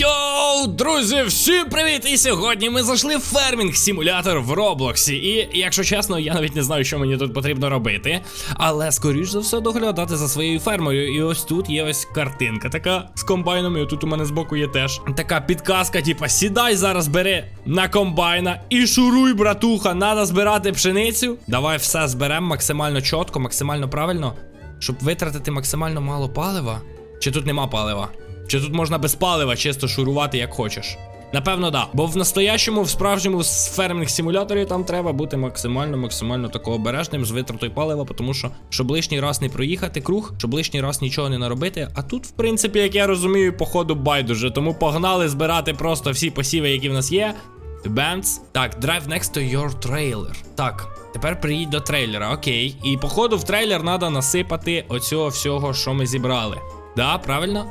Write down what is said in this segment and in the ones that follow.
Йоу, друзі, всім привіт! І сьогодні ми зайшли в фермінг симулятор в Роблоксі. І якщо чесно, я навіть не знаю, що мені тут потрібно робити. Але скоріш за все доглядати за своєю фермою. І ось тут є ось картинка така з комбайном. І тут у мене збоку є теж така підказка, типа сідай зараз бери на комбайна і шуруй, братуха, надо збирати пшеницю. Давай все зберемо максимально чітко, максимально правильно, щоб витратити максимально мало палива. Чи тут нема палива? Чи тут можна без палива чисто шурувати як хочеш? Напевно, да. Бо в настоящому, в справжньому фермінг симуляторі там треба бути максимально, максимально тако обережним з витратою палива, тому що щоб лишній раз не проїхати круг, щоб лишній раз нічого не наробити. А тут, в принципі, як я розумію, походу байдуже. Тому погнали збирати просто всі посіви, які в нас є. Бемц. Так, drive next to your trailer. Так, тепер приїдь до трейлера, окей. І походу в трейлер треба насипати оцього всього, що ми зібрали. Да, правильно?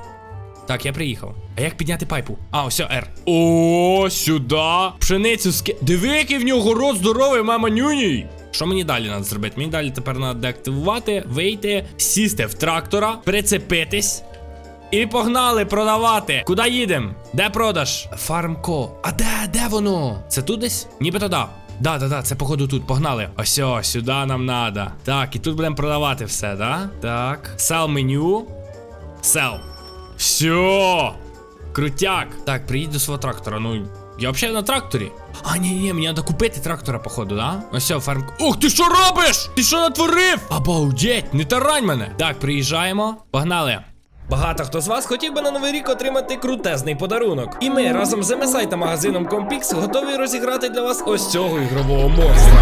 Так, я приїхав. А як підняти пайпу? А, ось R. О, сюди. Пшеницю ски. Диви, який в нього рот здоровий, мама нюній. Що мені далі треба зробити? Мені далі тепер треба деактивувати, вийти, сісти в трактора, прицепитись. І погнали продавати. Куди їдемо? Де продаж? Фармко. А де, де воно? Це тут десь? Нібито да. Да, да, да, це походу тут. Погнали. Ось, о, сюди нам надо. Так, і тут будемо продавати все, да? Так. Sell меню. Sell. Все. Крутяк. Так, приїдь до свого трактора. Ну, я взагалі на тракторі. А, ні, ні, мені треба купити трактора, походу, да? Ось все, фарм. Ух, ти що робиш? Ти що натворив? Обалдеть, не тарань мене. Так, приїжджаємо. Погнали. Багато хто з вас хотів би на новий рік отримати крутезний подарунок. І ми разом з MSI та магазином Compix готові розіграти для вас ось цього ігрового монстра.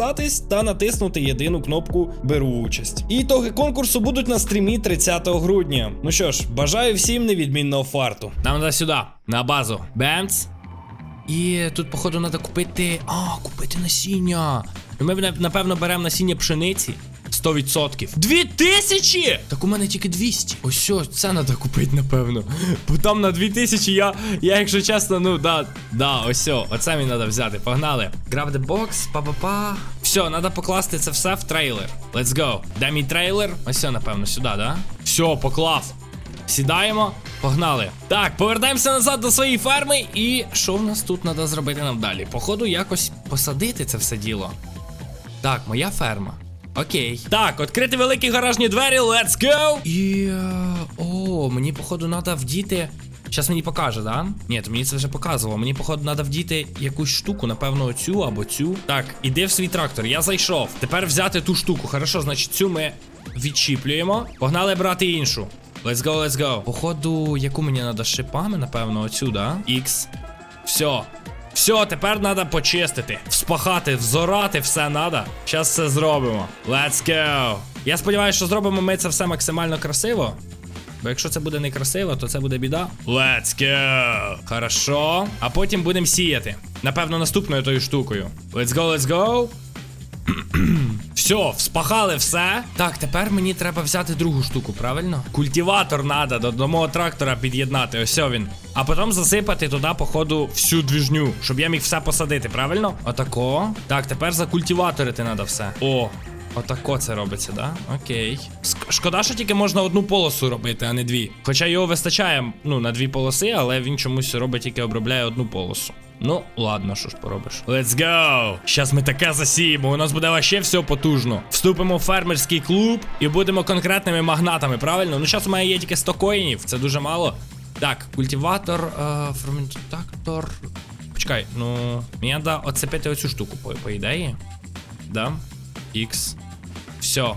підписатись та натиснути єдину кнопку Беру участь. І ітоги конкурсу будуть на стрімі 30 грудня. Ну що ж, бажаю всім невідмінного фарту. Нам треба сюди, на базу. Бенц. І тут, походу, треба купити. А, купити насіння. Ми, напевно, беремо насіння пшениці. 100%. 2000! Так у мене тільки 200. Ось що, це треба купити, напевно. Бо там на 2000 я, я якщо чесно, ну да, да, ось все, оце мені треба взяти. Погнали. Grab the box, па-па-па. Все, треба покласти це все в трейлер. Let's go. Де мій трейлер? Ось все, напевно, сюди, да? Все, поклав. Сідаємо, погнали. Так, повертаємося назад до своєї ферми. І що в нас тут треба зробити нам далі? Походу, якось посадити це все діло. Так, моя ферма. Окей. Так, відкрити великі гаражні двері, let's go! І. е, О, мені, походу, треба вдіти. Зараз мені покаже, да? Ні, то мені це вже показувало. Мені, походу, треба вдіти якусь штуку, напевно, оцю або цю. Так, іди в свій трактор, я зайшов. Тепер взяти ту штуку. Хорошо, значить, цю ми відчіплюємо. Погнали брати іншу. Let's go, let's go. Походу, яку мені треба шипами, напевно, оцю, да? X. Все. Все, тепер треба почистити. Вспахати, взорати все треба. Зараз все зробимо. Let's go. Я сподіваюся, що зробимо ми це все максимально красиво. Бо якщо це буде не красиво, то це буде біда. Let's go. Хорошо. А потім будемо сіяти. Напевно, наступною тою штукою. Let's go, let's go. Все, вспахали все. Так, тепер мені треба взяти другу штуку, правильно? Культиватор треба до, до мого трактора під'єднати. Ось він. А потім засипати туди, походу, всю двіжню, щоб я міг все посадити, правильно? Отако. Так, тепер закультиваторити треба все. О. Отако це робиться, да? Окей. Шкода, що тільки можна одну полосу робити, а не дві. Хоча його вистачає ну, на дві полоси, але він чомусь робить тільки обробляє одну полосу. Ну, ладно, що ж поробиш. Let's go! Щас ми таке засіємо. У нас буде вообще все потужно. Вступимо в фермерський клуб і будемо конкретними магнатами, правильно? Ну, зараз у мене є тільки 100 коїнів, це дуже мало. Так, культиватор, е, ферментатор. Почекай, ну. Мені треба оцепити оцю штуку, по, по ідеї. Да? X. Все.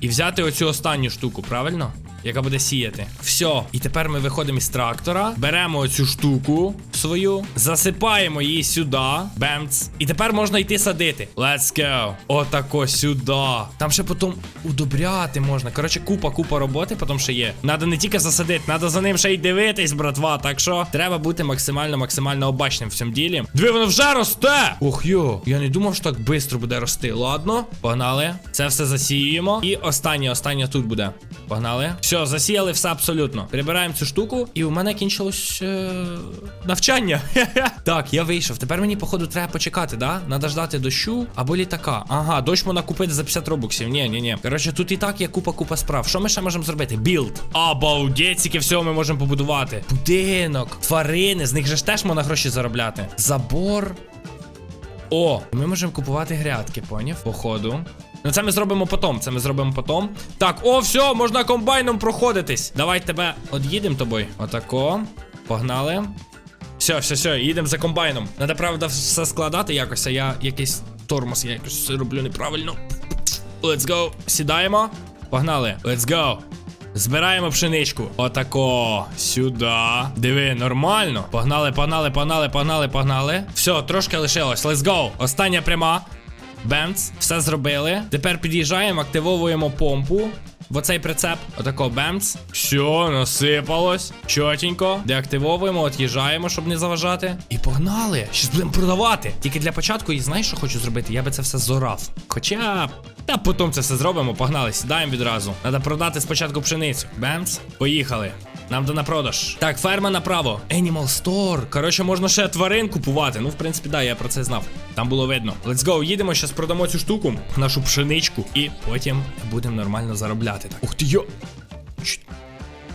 І взяти оцю останню штуку, правильно? Яка буде сіяти. Все. І тепер ми виходимо із трактора, беремо оцю штуку свою, засипаємо її сюди. Бемц. І тепер можна йти садити. Let's go. Отако сюди. Там ще потім удобряти можна. Коротше, купа, купа роботи, потім ще є. Надо не тільки засадити, надо за ним ще й дивитись, братва. Так що треба бути максимально, максимально обачним в цьому ділі. Диви, воно вже росте! Ох йо, я не думав, що так швидко буде рости. Ладно, погнали. Це все засіюємо. І останнє, останнє тут буде. Погнали. Все, засіяли все абсолютно. Прибираємо цю штуку, і у мене кінчилось е... навчання. так, я вийшов. Тепер мені, походу, треба почекати, да? Надо ждати дощу або літака. Ага, дощ можна купити за 50 робоксів. Ні, ні, ні. Коротше, тут і так є купа-купа справ. Що ми ще можемо зробити? Білд. Обалдеть, скільки всього ми можемо побудувати. Будинок, тварини, з них же ж теж можна гроші заробляти. Забор. О, ми можемо купувати грядки, поняв? Походу. Ну це ми зробимо потом, це ми зробимо потом. Так, о, все, можна комбайном проходитись. Давай тебе од'їдемо тобою. Отако. Погнали. Все, все, все, їдемо за комбайном. Надо, правда, все складати якось, а я якийсь тормоз, я якось роблю неправильно. Let's go. Сідаємо. Погнали. Let's go. Збираємо пшеничку. Отако. Сюди. Диви, нормально. Погнали, погнали, погнали, погнали, погнали. Все, трошки лишилось. Let's go. Остання пряма. Бемц. Все зробили. Тепер під'їжджаємо, активовуємо помпу. В оцей прицеп. Отако бемц. Все, насипалось. Чотенько. Деактивовуємо, от'їжджаємо, щоб не заважати. І погнали. Щас будемо продавати. Тільки для початку, і знаєш, що хочу зробити? Я би це все зорав. Хоча. Та потім це все зробимо. Погнали, сідаємо відразу. Треба продати спочатку пшеницю. Бенц. Поїхали. Нам до на продаж. Так, ферма направо. Animal Store. Коротше, можна ще тварин купувати. Ну, в принципі, да, я про це знав. Там було видно. Let's go, їдемо, зараз продамо цю штуку, нашу пшеничку, і потім будемо нормально заробляти. Так. Ух ти йо.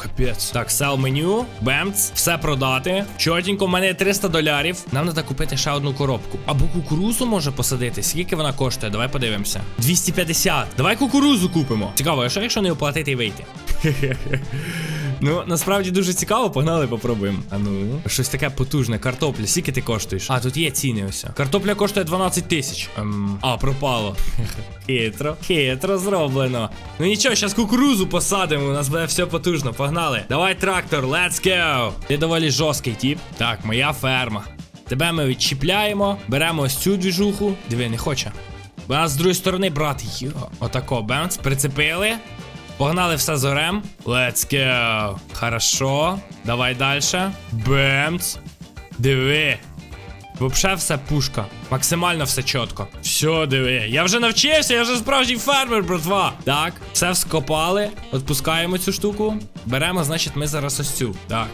Капець. Так, sell меню, бемц, все продати. Чотенько, в мене є 300 долярів. Нам треба купити ще одну коробку. Або кукурузу може посадити. Скільки вона коштує? Давай подивимося. 250. Давай кукурузу купимо. Цікаво, а що якщо не оплатити і вийти? Ну, насправді дуже цікаво, погнали, попробуємо. А ну, щось таке потужне. Картопля, скільки ти коштуєш? А, тут є ціни ось. Картопля коштує 12 тисяч. Ем, а, пропало. Хитро, хитро зроблено. Ну нічого, зараз кукурузу посадимо, у нас буде все потужно. Погнали. Давай трактор, let's go. Ти доволі жорсткий тіп. Так, моя ферма. Тебе ми відчіпляємо, беремо ось цю двіжуху. Диви, не хоче. Бо нас з другої сторони, брат, йо. Отако, бемц, прицепили. Погнали все зорем. Let's go. Хорошо. Давай далі. Бемц. Диви. Вообще все пушка. Максимально все чітко. Все, диви. Я вже навчився, я вже справжній фермер, братва. Так, все вскопали. Отпускаємо цю штуку. Беремо, значить, ми зараз ось цю. Так.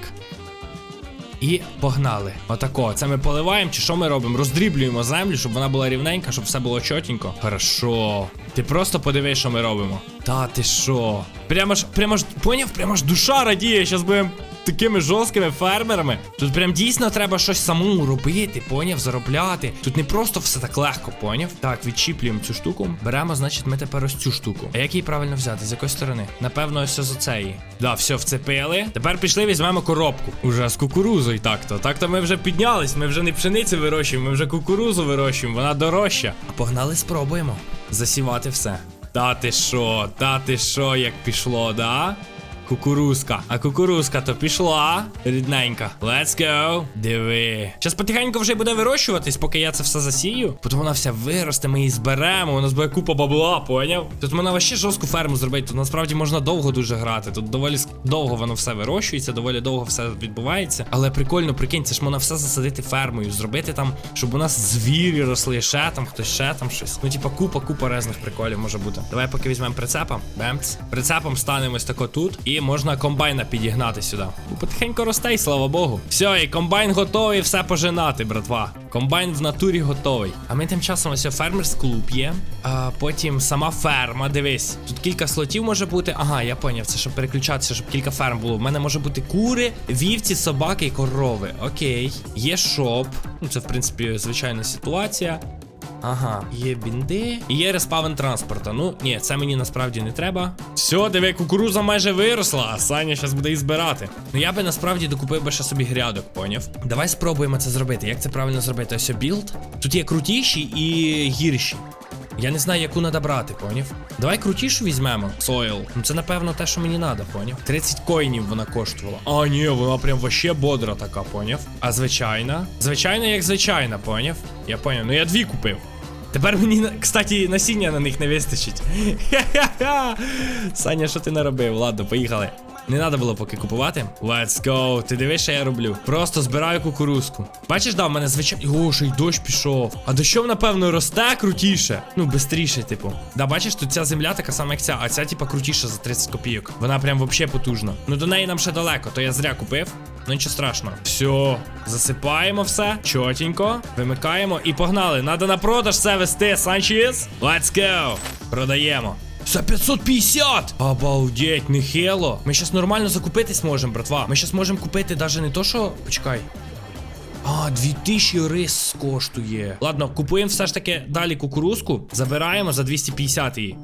І погнали. Отако. Це ми поливаємо, чи що ми робимо? Роздріблюємо землю, щоб вона була рівненька, щоб все було чотенько. Хорошо. Ти просто подивись, що ми робимо. Та ти що? Прямо ж, прямо ж, поняв, прямо ж душа радіє. Щас будемо такими жорсткими фермерами. Тут прям дійсно треба щось самому робити, поняв, заробляти. Тут не просто все так легко, поняв? Так, відчіплюємо цю штуку. Беремо, значить, ми тепер ось цю штуку. А як її правильно взяти? З якої сторони? Напевно, ось з оцеї. Да, все, вцепили. Тепер пішли, візьмемо коробку. Уже з кукурузою так-то. Так-то ми вже піднялись, ми вже не пшеницю вирощуємо, ми вже кукурузу вирощуємо, вона дорожча. А погнали, спробуємо. Засівати все. Та ти що, та ти що, як пішло, да? Кукурузка. А кукурузка то пішла. Рідненька. Let's go. Диви. Зараз потихеньку вже буде вирощуватись, поки я це все засію. Потім вона вся виросте, ми її зберемо. У нас буде купа бабла, поняв? Тут можна вообще жорстку ферму зробити. Тут насправді можна довго дуже грати. Тут доволі довго воно все вирощується, доволі довго все відбувається. Але прикольно, прикинь, це ж можна все засадити фермою, зробити там, щоб у нас звірі росли, ще там, хтось ще там щось. Ну, типа, купа, купа різних приколів може бути. Давай поки візьмемо прицепа. Бемц. Прицепом станемо ось тако тут. І можна комбайна підігнати сюди. Ну, потихеньку росте, слава Богу. Все, і комбайн готовий все пожинати, братва. Комбайн в натурі готовий. А ми тим часом ось фермерс клуб є. А потім сама ферма. Дивись, тут кілька слотів може бути. Ага, я поняв, це щоб переключатися, щоб кілька ферм було. У мене може бути кури, вівці, собаки і корови. Окей. Є шоп. Ну, це в принципі звичайна ситуація. Ага, є бінди. І є респавен транспорта. Ну, ні, це мені насправді не треба. Все, диви, кукуруза майже виросла, а Саня зараз буде її збирати. Ну я би насправді докупив би ще собі грядок, поняв? Давай спробуємо це зробити. Як це правильно зробити? Ось білд. Тут є крутіші і гірші. Я не знаю, яку треба брати, поняв? Давай крутішу візьмемо. Сойл. Ну це напевно те, що мені треба, поняв? 30 коїнів вона коштувала. А, ні, вона прям вообще бодра така, поняв? А звичайна? Звичайна, як звичайна, поняв? Я поняв. Ну я дві купив. Тепер мені, кстати, насіння на них не вистачить. Саня, що ти наробив? Ладно, поїхали. Не треба було поки купувати. Let's go. Ти дивиш, що я роблю. Просто збираю кукурузку. Бачиш, да, в мене звичайно. О, ще й дощ пішов. А дощом, напевно, росте крутіше. Ну, бистріше, типу. Да, бачиш, тут ця земля така сама, як ця, а ця, типа, крутіша за 30 копійок. Вона прям вообще потужна. Ну до неї нам ще далеко, то я зря купив. Ну нічого страшного. Все, засипаємо все. Чотенько. Вимикаємо і погнали. Надо на продаж це вести, Санчес. Let's go. Продаємо. За 550! Обалдеть, нехило. Ми щас нормально закупитись можемо, братва. Ми щас можемо купити навіть не то, що. Почекай. А, 2000 рис коштує. Ладно, купуємо все ж таки далі кукурузку. Забираємо за 250 її.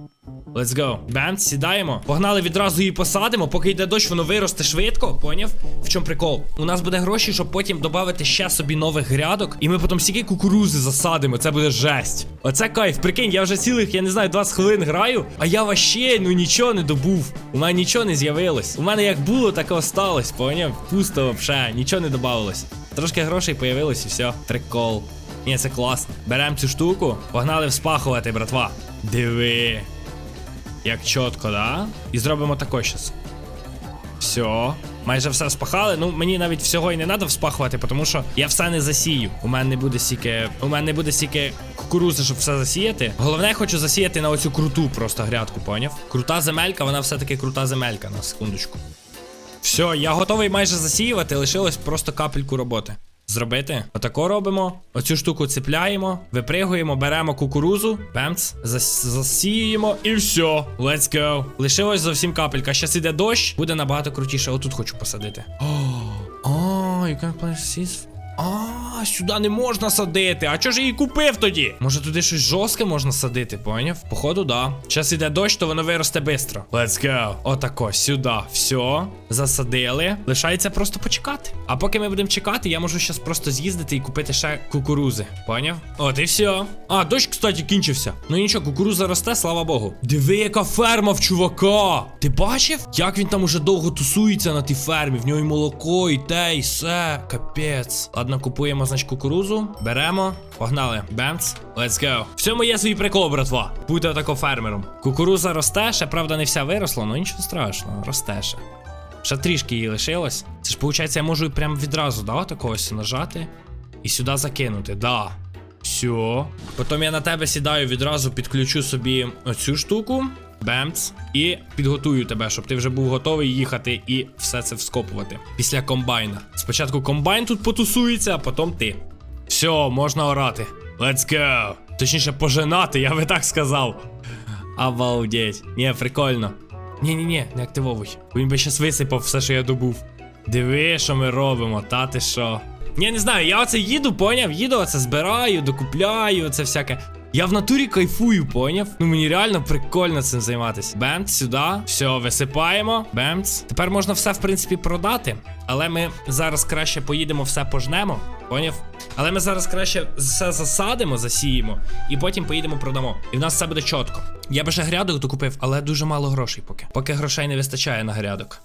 Let's go. Бенц, сідаємо. Погнали відразу її посадимо. Поки йде дощ, воно виросте швидко. Поняв? В чому прикол? У нас буде гроші, щоб потім додати ще собі нових грядок. І ми потім стільки кукурузи засадимо. Це буде жесть. Оце кайф. Прикинь, я вже цілих, я не знаю, 20 хвилин граю, а я вообще ну нічого не добув. У мене нічого не з'явилось. У мене як було, так і осталось. Поняв? Пусто вообще, нічого не додавалось. Трошки грошей появилось і все. Прикол. Ні, це класно. Беремо цю штуку, погнали вспахувати, братва. Диви. Як чітко, да? І зробимо тако щас. Все. Майже все спахали. Ну, мені навіть всього і не треба вспахувати, тому що я все не засію. У мене не буде стільки. У мене не буде стільки кукурузи, щоб все засіяти. Головне, я хочу засіяти на оцю круту просто грядку, поняв? Крута земелька, вона все-таки крута земелька, на секундочку. Все, я готовий майже засіювати, лишилось просто капельку роботи. Зробити. Отако робимо. Оцю штуку цепляємо, випригуємо, беремо кукурузу, бемц, зас- засіюємо і все. Let's go. Лишилось зовсім капелька. Щас іде дощ, буде набагато крутіше. Отут хочу посадити. О, oh, you can plant seeds. А, сюди не можна садити. А чого ж її купив тоді? Може туди щось жорстке можна садити, поняв? Походу, да. Зараз іде дощ, то воно виросте швидко. Let's go. Отако, сюди. Все. Засадили. Лишається просто почекати. А поки ми будемо чекати, я можу зараз просто з'їздити і купити ще кукурузи. Поняв? От і все. А, дощ, кстати, кінчився. Ну нічого, кукуруза росте, слава Богу. Диви, яка ферма в чувака. Ти бачив? Як він там уже довго тусується на тій фермі? В нього і молоко, і те, і все. Капець. Ладно, купуємо, значить, кукурузу. Беремо. Погнали. Бемц. Let's go. В цьому є свій прикол, братва. Будьте отако фермером. Кукуруза росте, ще правда не вся виросла, ну нічого страшного, росте ще. Ще трішки її лишилось. Це ж, виходить, я можу прям відразу, да, такого ось нажати і сюди закинути. Да. Все. Потім я на тебе сідаю, відразу підключу собі оцю штуку. Бемц. І підготую тебе, щоб ти вже був готовий їхати і все це вскопувати. Після комбайна. Спочатку комбайн тут потусується, а потім ти. Все, можна орати. Let's go. Точніше, пожинати, я би так сказав. Обалдеть. Ні, прикольно. Ні-ні-ні, не активовуй. Він би щас висипав все, що я добув. Диви, що ми робимо, та ти що. Ні, не знаю, я оце їду, поняв? Їду, оце збираю, докупляю, це всяке. Я в натурі кайфую, поняв? Ну мені реально прикольно цим займатися. Бемц, сюди, все, висипаємо. Бемц. Тепер можна все, в принципі, продати. Але ми зараз краще поїдемо, все пожнемо. Поняв? Але ми зараз краще все засадимо, засіємо, і потім поїдемо продамо. І в нас все буде чітко. Я би ще грядок докупив, але дуже мало грошей поки. Поки грошей не вистачає на грядок.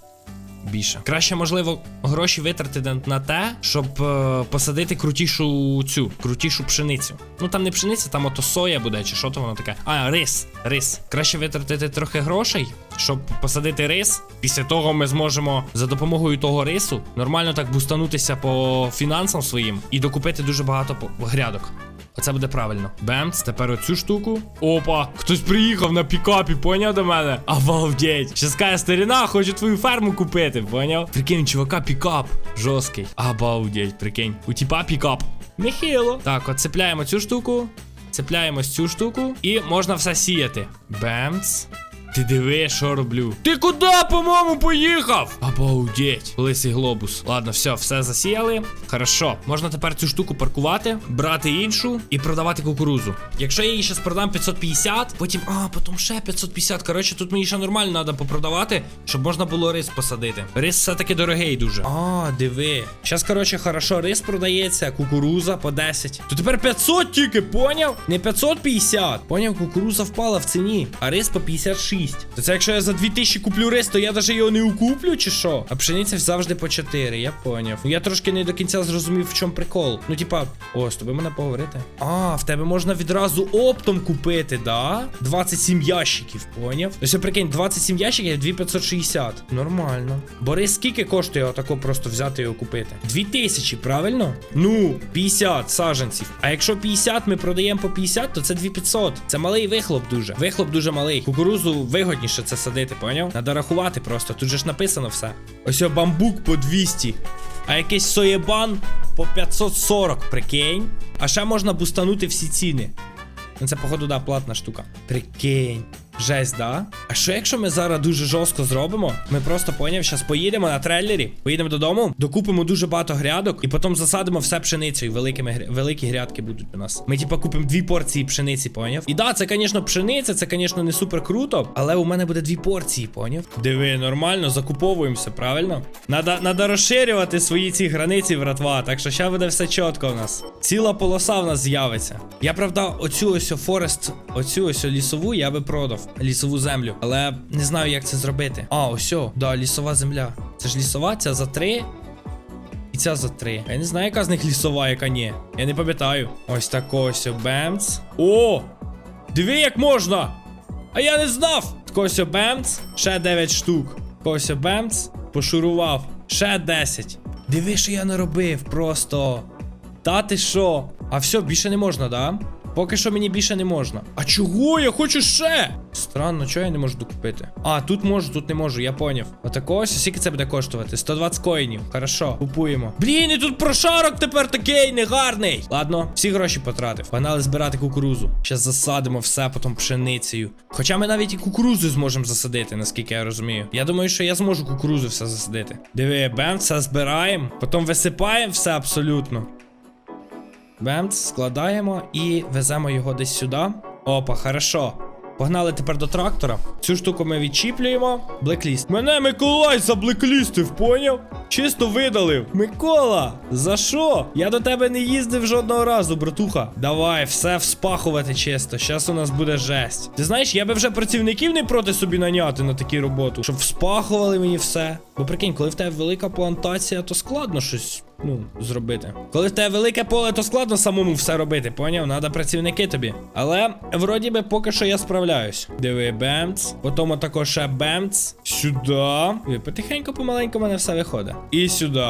Більше. Краще, можливо, гроші витратити на- те, щоб е, посадити крутішу цю, крутішу пшеницю. Ну там не пшениця, там ото соя буде, чи що то воно таке. А, рис, рис. Краще витратити трохи грошей, щоб посадити рис. Після того ми зможемо за допомогою того рису нормально так бустанутися по фінансам своїм і докупити дуже багато грядок. Оце буде правильно. Бемц, тепер оцю штуку. Опа, хтось приїхав на пікапі, поняв до мене? Обалдеть. Ще скаже старіна, хочу твою ферму купити, поняв? Прикинь, чувака, пікап. Жорсткий. Обалдеть, прикинь. У тіпа пікап. Нехило. Так, оцепляємо цю штуку. Цепляємо цю штуку і можна все сіяти. Бемц. Ти диви, що роблю. Ти куди, по-моєму, поїхав? Обалдеть. Лисий глобус. Ладно, все, все засіяли. Хорошо. Можна тепер цю штуку паркувати, брати іншу і продавати кукурузу. Якщо я її зараз продам 550, потім, а, потім ще 550. Коротше, тут мені ще нормально треба попродавати, щоб можна було рис посадити. Рис все-таки дорогий дуже. А, диви. Зараз, коротше, хорошо, рис продається, кукуруза по 10. То тепер 500 тільки, поняв? Не 550. Поняв, кукуруза впала в ціні, а рис по 56. То це якщо я за 2000 куплю рис, то я навіть його не укуплю, чи що? А пшениця завжди по 4, я поняв. Я трошки не до кінця зрозумів, в чому прикол. Ну, типа, о, з тобою мене поговорити. А, в тебе можна відразу оптом купити, да? 27 ящиків, поняв? Ось прикинь, 27 ящиків 2560. Нормально. Бо рис скільки коштує отако просто взяти його купити? 2000, правильно? Ну, 50 саженців. А якщо 50 ми продаємо по 50, то це 2500. Це малий вихлоп дуже. Вихлоп дуже малий. Кукурузу вигодніше це садити, поняв? Надо рахувати просто. Тут же ж написано все. Ось бамбук по 200. А якийсь соєбан по 540, прикинь. А ще можна бустанути всі ціни. Ну це, походу, да, платна штука. Прикинь. Жесть, да? А що якщо ми зараз дуже жорстко зробимо? Ми просто поняв, зараз поїдемо на трейлері, поїдемо додому, докупимо дуже багато грядок і потім засадимо все пшеницею. Великими великі грядки будуть у нас. Ми, типа, купимо дві порції пшениці, поняв? І да, це, звісно, пшениця, це, звісно, не супер круто, але у мене буде дві порції, поняв? Диви, нормально, закуповуємося, правильно? Надо, надо розширювати свої ці границі, братва. Так що зараз буде все чітко у нас. Ціла полоса в нас з'явиться. Я правда, оцю ось Форест, оцю ось лісову я би продав. Лісову землю. Але не знаю, як це зробити. А, ось, да, лісова земля. Це ж лісова, ця за три. І ця за три. Я не знаю, яка з них лісова, яка ні. Я не пам'ятаю. Ось так ось бемц. О! Диви, як можна! А я не знав! Косьо бемц, ще 9 штук. Косьо бемц, пошурував. Ще 10. Диви, що я наробив, просто. Та ти що? А все, більше не можна, да? Поки що мені більше не можна. А чого? Я хочу ще! Странно, чого я не можу докупити? А, тут можу, тут не можу, я поняв. Отако ось, скільки це буде коштувати? 120 коїнів. Хорошо, купуємо. Блін, і тут прошарок тепер такий негарний. Ладно, всі гроші потратив. Погнали збирати кукурузу. Щас засадимо все, потім пшеницею. Хоча ми навіть і кукурузу зможемо засадити, наскільки я розумію. Я думаю, що я зможу кукурузу все засадити. Диви, бем, все збираємо, потім висипаємо все абсолютно. Бемц, складаємо і веземо його десь сюди. Опа, хорошо. Погнали тепер до трактора. Цю штуку ми відчіплюємо. Блекліст. Мене Миколай заблеклістив, поняв? Чисто видалив. Микола, за що? Я до тебе не їздив жодного разу, братуха. Давай, все вспахувати чисто. Щас у нас буде жесть. Ти знаєш, я би вже працівників не проти собі наняти на таку роботу, щоб вспахували мені все. Бо прикинь, коли в тебе велика плантація, то складно щось ну, зробити. Коли в тебе велике поле, то складно самому все робити, поняв? Надо працівники тобі. Але вроді би поки що я справляюсь. Диви, бемц. Потім отако ще бемц. Сюди. Потихеньку, помаленьку в мене все виходить. І сюди.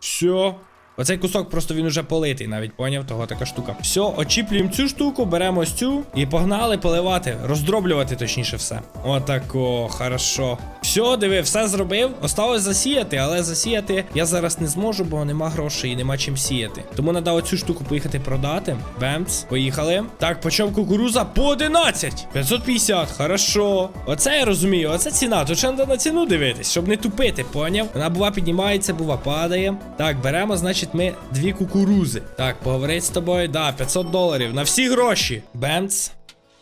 Все. Оцей кусок просто він уже политий, навіть поняв, того така штука. Все, очіплюємо цю штуку, беремо ось цю і погнали поливати, роздроблювати точніше все. Отако, хорошо. Все, диви, все зробив. Осталось засіяти, але засіяти я зараз не зможу, бо нема грошей і нема чим сіяти. Тому треба оцю штуку поїхати продати. Бемц, поїхали. Так, почав кукуруза по 11. 550, хорошо. Оце я розумію, оце ціна. Тут ще треба на ціну дивитись, щоб не тупити, поняв? Вона бува піднімається, бува падає. Так, беремо, значить, ми дві кукурузи. Так, поговорить з тобою. Да, 500 доларів. На всі гроші. Бенц.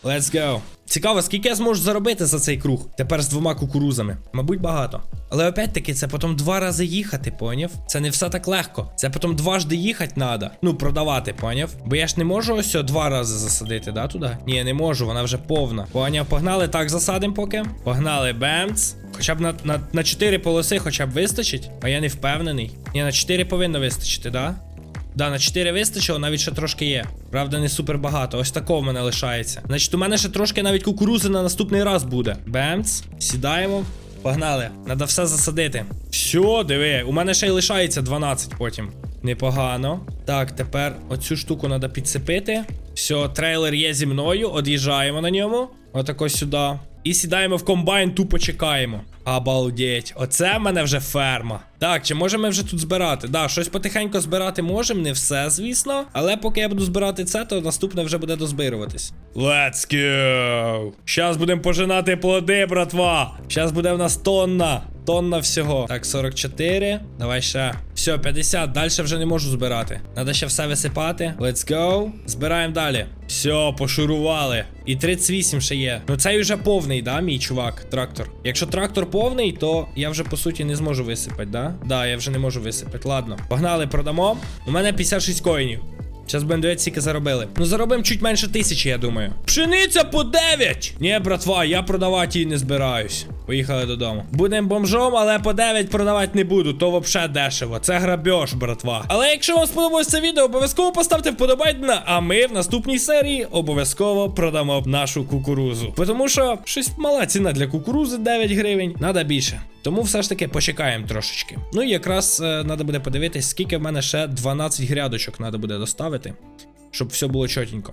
Let's go. Цікаво, скільки я зможу заробити за цей круг. Тепер з двома кукурузами. Мабуть, багато. Але опять-таки, це потім два рази їхати, поняв? Це не все так легко. Це потім дважди їхати треба. Ну, продавати, поняв? Бо я ж не можу ось два рази засадити, да, туди? Ні, не можу, вона вже повна. Поняв, погнали так засадимо поки. Погнали бемц. Хоча б на, на, на 4 полоси хоча б вистачить, а я не впевнений. Ні, на 4 повинно вистачити, да? Да, на 4 вистачило, навіть ще трошки є. Правда, не супер багато. Ось такого в мене лишається. Значить, у мене ще трошки навіть кукурузи на наступний раз буде. Бемц, сідаємо. Погнали. Надо все засадити. Все, диви, у мене ще й лишається 12 потім. Непогано. Так, тепер оцю штуку треба підсипити. Все, трейлер є зі мною, од'їжджаємо на ньому. Отако сюди. І сідаємо в комбайн, тупо чекаємо. Обалдеть, оце в мене вже ферма. Так, чи можемо ми вже тут збирати? Да, щось потихеньку збирати можемо, не все, звісно. Але поки я буду збирати це, то наступне вже буде дозбируватись. Let's go! Щас будемо пожинати плоди, братва. Щас буде в нас тонна. Тонна всього. Так, 44. Давай ще. Все, 50. Далі вже не можу збирати. Надо ще все висипати. Let's go. Збираємо далі. Все, пошурували. І 38 ще є. Ну цей вже повний, да, мій чувак, трактор. Якщо трактор повний, то я вже по суті не зможу висипати, да? Да, я вже не можу висипати. Ладно. Погнали, продамо. У мене 56 коїнів. Зараз будемо дивитися, скільки заробили. Ну заробимо чуть менше тисячі, я думаю. Пшениця по 9! Ні, братва, я продавати її не збираюсь. Поїхали додому. Будемо бомжом, але по 9 продавати не буду. То вообще дешево. Це грабеж, братва. Але якщо вам сподобалось це відео, обов'язково поставте вподобайна, а ми в наступній серії обов'язково продамо нашу кукурузу. Тому що щось мала ціна для кукурузи 9 гривень. Надо більше. Тому все ж таки почекаємо трошечки. Ну і якраз треба буде подивитись, скільки в мене ще 12 грядочок треба буде доставити, щоб все було чотенько.